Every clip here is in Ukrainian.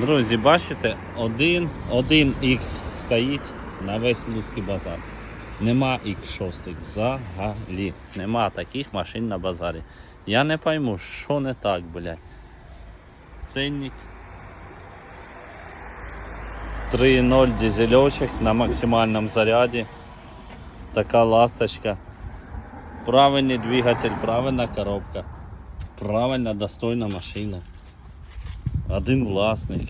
Друзі, бачите, один, один X стоїть на весь Луцький базар. Нема X6 взагалі. Нема таких машин на базарі. Я не пойму, що не так, блядь. Ценник 3.0 дизельочок на максимальному заряді. Така ласточка. Правильний двигатель, правильна коробка. Правильна, достойна машина. Один власник.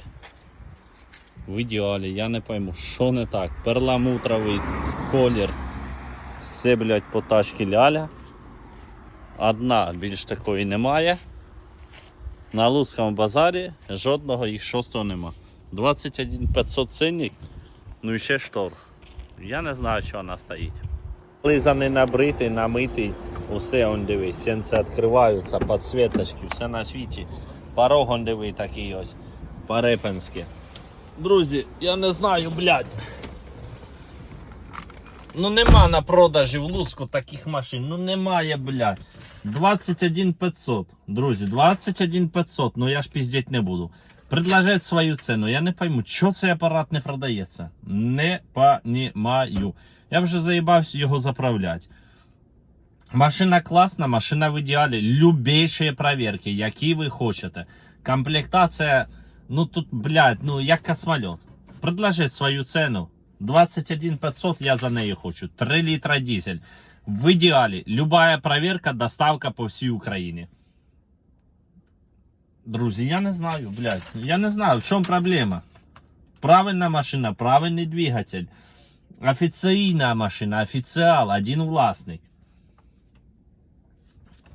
В ідеалі, я не пойму, що не так. Перламутровий колір. Все, блядь, по тачці ляля. Одна більш такої немає. На Луцькому базарі жодного їх шостого нема. 21 500 цінник, ну і ще шторг. Я не знаю, що вона стоїть. Лизаний набритий, намитий, усе он дивись, сенці відкриваються, підсвіточки, все на світі. Порог он диви такий ось, по-репенськи. Друзі, я не знаю, блядь. Ну нема на продажі в Луцьку таких машин. Ну немає, блядь. 21 500. Друзі, 21 500. Ну я ж піздіть не буду. Предложить свою ціну. Я не пойму, що цей апарат не продається. Не понімаю. Я вже заїбався його заправляти. Машина класна, машина в ідеалі. Любейші проверки, які ви хочете. Комплектація, ну тут, блядь, ну як космольот. Предложить свою ціну. 21 500 я за неї хочу. 3 літра дизель. В ідеалі. Любая проверка, доставка по всій Україні. Друзі, я не знаю, блядь. Я не знаю, в чому проблема. Правильна машина, правильний двигатель. Офіційна машина, офіціал, один власник.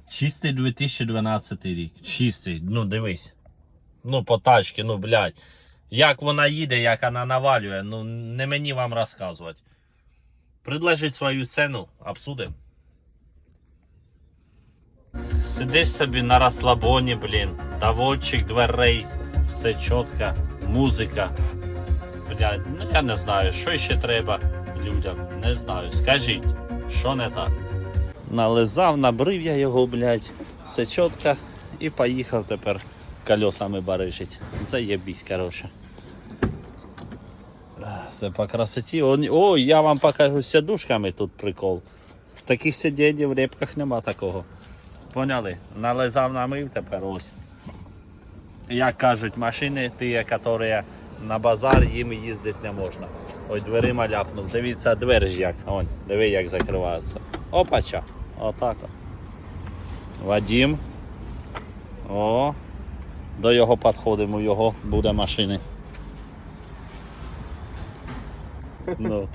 Чистий 2012 рік. Чистий, ну дивись. Ну, по тачці, ну, блядь. Як вона їде, як вона навалює, ну не мені вам розказувати. Предложить свою ціну, обсудимо. Сидиш собі на розслабоні, блін, доводчик дверей, все чітко, музика. Блядь, ну я не знаю, що ще треба людям. Не знаю. Скажіть, що не так? Нализав, набрив я його, блядь, все чітко і поїхав тепер колесами баришить. Заєбісь, коротше. Все по красоті. О, я вам покажу сідушками тут прикол. З таких сидінь в репках нема такого. Поняли? Нализав намив тепер ось. Як кажуть, машини, ті, які на базар, їм їздити не можна. Ой, дверима ляпнув. Дивіться, двері ж як. Ой, диви, як закривається. Опача. Отак. от. Вадим. О. До його підходимо, його буде машини. Ну.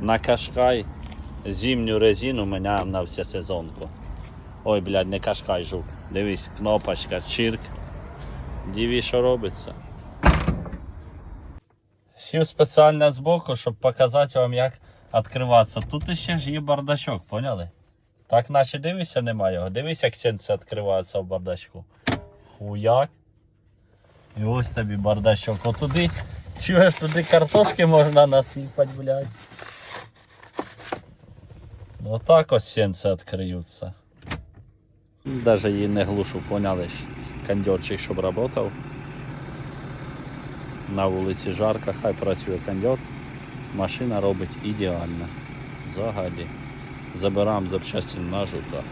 На кашкай зимню резину міняємо на всесезонку. Ой, блядь, не кашкай жук. Дивись, кнопочка, чирк. Диві, що робиться. Сів спеціально збоку, щоб показати вам, як відкриватися. Тут ще ж є бардачок, поняли? Так наче дивися, немає його. Дивись, як сенце відкривається в бардачку. Хуяк. І ось тобі бардачок. Отуди, чуєш, туди картошки можна насипати, блядь. Отак ось сенце відкриються. Даже її не глушу, поняли. Кондьорчик, щоб працював. На вулиці жарко, хай працює кондьор. Машина робить ідеально. Взагалі. Забираємо запчасті на жука.